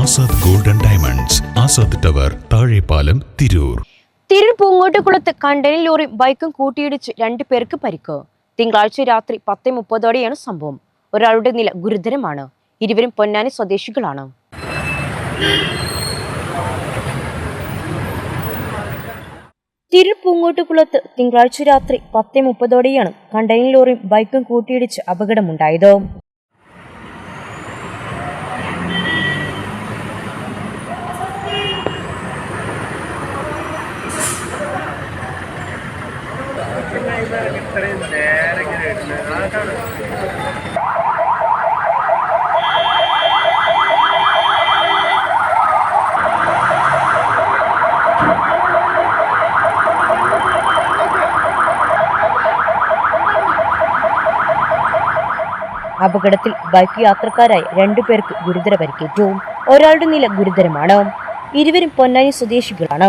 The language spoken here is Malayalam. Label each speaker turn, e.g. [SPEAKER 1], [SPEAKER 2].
[SPEAKER 1] Azad golden diamonds Azad tower Thazhepalam Tirur.
[SPEAKER 2] Tirur പൂങ്ങോട്ടുകുളത്ത് container lorry ബൈക്കും കൂട്ടിയിടിച്ച് രണ്ടു പേർക്ക് പരിക്ക്. തിങ്കളാഴ്ച രാത്രി പത്ത് മുപ്പതോടെയാണ് സംഭവം. ഒരാളുടെ നില ഗുരുതരമാണ്. ഇരുവരും പൊന്നാനി സ്വദേശികളാണ്. തിരൂർ പൂങ്ങോട്ടുകുളത്ത് തിങ്കളാഴ്ച രാത്രി പത്ത് മുപ്പതോടെയാണ് കണ്ടെയ്നർ ലോറിയും ബൈക്കും കൂട്ടിയിടിച്ച് അപകടമുണ്ടായത്. അപകടത്തിൽ ബൈക്ക് യാത്രക്കാരായ രണ്ടുപേർക്ക് ഗുരുതര പരിക്കേറ്റു ഒരാളുടെ നില ഗുരുതരമാണ്. ഇരുവരും പൊന്നാനി സ്വദേശികളാണ്.